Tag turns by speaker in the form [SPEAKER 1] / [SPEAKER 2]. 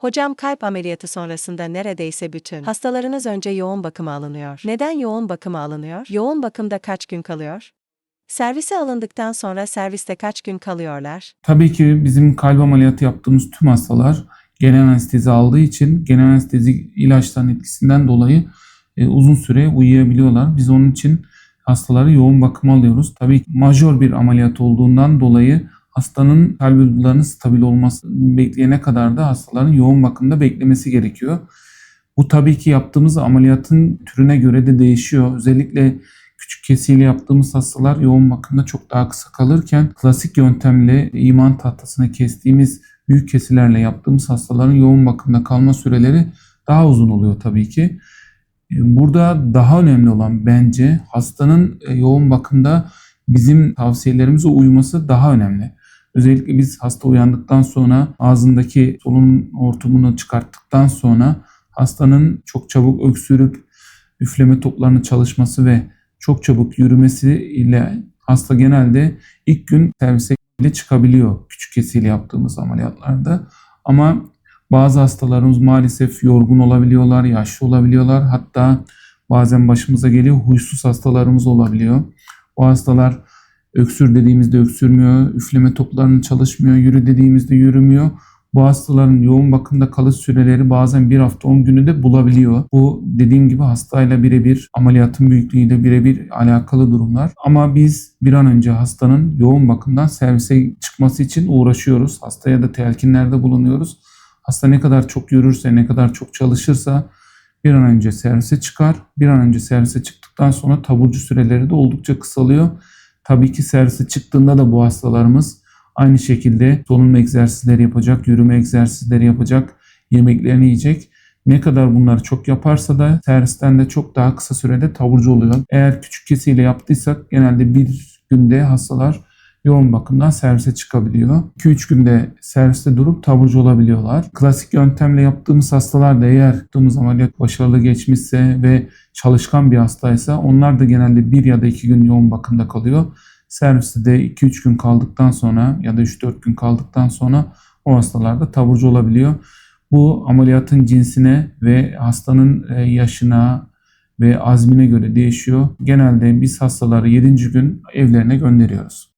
[SPEAKER 1] Hocam kalp ameliyatı sonrasında neredeyse bütün hastalarınız önce yoğun bakıma alınıyor. Neden yoğun bakıma alınıyor? Yoğun bakımda kaç gün kalıyor? Servise alındıktan sonra serviste kaç gün kalıyorlar?
[SPEAKER 2] Tabii ki bizim kalp ameliyatı yaptığımız tüm hastalar genel anestezi aldığı için genel anestezi ilaçların etkisinden dolayı e, uzun süre uyuyabiliyorlar. Biz onun için hastaları yoğun bakıma alıyoruz. Tabii ki majör bir ameliyat olduğundan dolayı hastanın kalp bulgularının stabil olması bekleyene kadar da hastaların yoğun bakımda beklemesi gerekiyor. Bu tabii ki yaptığımız ameliyatın türüne göre de değişiyor. Özellikle küçük kesiyle yaptığımız hastalar yoğun bakımda çok daha kısa kalırken klasik yöntemle iman tahtasına kestiğimiz büyük kesilerle yaptığımız hastaların yoğun bakımda kalma süreleri daha uzun oluyor tabii ki. Burada daha önemli olan bence hastanın e, yoğun bakımda bizim tavsiyelerimize uyması daha önemli. Özellikle biz hasta uyandıktan sonra ağzındaki solunum hortumunu çıkarttıktan sonra hastanın çok çabuk öksürüp üfleme toplarının çalışması ve çok çabuk yürümesi ile hasta genelde ilk gün servise bile çıkabiliyor küçük kesiyle yaptığımız ameliyatlarda. Ama bazı hastalarımız maalesef yorgun olabiliyorlar, yaşlı olabiliyorlar. Hatta bazen başımıza geliyor huysuz hastalarımız olabiliyor. O hastalar öksür dediğimizde öksürmüyor, üfleme toplarının çalışmıyor, yürü dediğimizde yürümüyor. Bu hastaların yoğun bakımda kalış süreleri bazen bir hafta 10 günü de bulabiliyor. Bu dediğim gibi hastayla birebir ameliyatın büyüklüğüyle birebir alakalı durumlar. Ama biz bir an önce hastanın yoğun bakımdan servise çıkması için uğraşıyoruz. Hastaya da telkinlerde bulunuyoruz. Hasta ne kadar çok yürürse, ne kadar çok çalışırsa bir an önce servise çıkar. Bir an önce servise çıktıktan sonra taburcu süreleri de oldukça kısalıyor. Tabii ki servise çıktığında da bu hastalarımız aynı şekilde solunma egzersizleri yapacak, yürüme egzersizleri yapacak, yemeklerini yiyecek. Ne kadar bunları çok yaparsa da servisten de çok daha kısa sürede taburcu oluyor. Eğer küçük kesiyle yaptıysak genelde bir günde hastalar yoğun bakımdan servise çıkabiliyor. 2-3 günde serviste durup taburcu olabiliyorlar. Klasik yöntemle yaptığımız hastalar da eğer yaptığımız ameliyat başarılı geçmişse ve çalışkan bir hastaysa onlar da genelde 1 ya da 2 gün yoğun bakımda kalıyor. Serviste de 2-3 gün kaldıktan sonra ya da 3-4 gün kaldıktan sonra o hastalar da taburcu olabiliyor. Bu ameliyatın cinsine ve hastanın e, yaşına ve azmine göre değişiyor. Genelde biz hastaları 7. gün evlerine gönderiyoruz.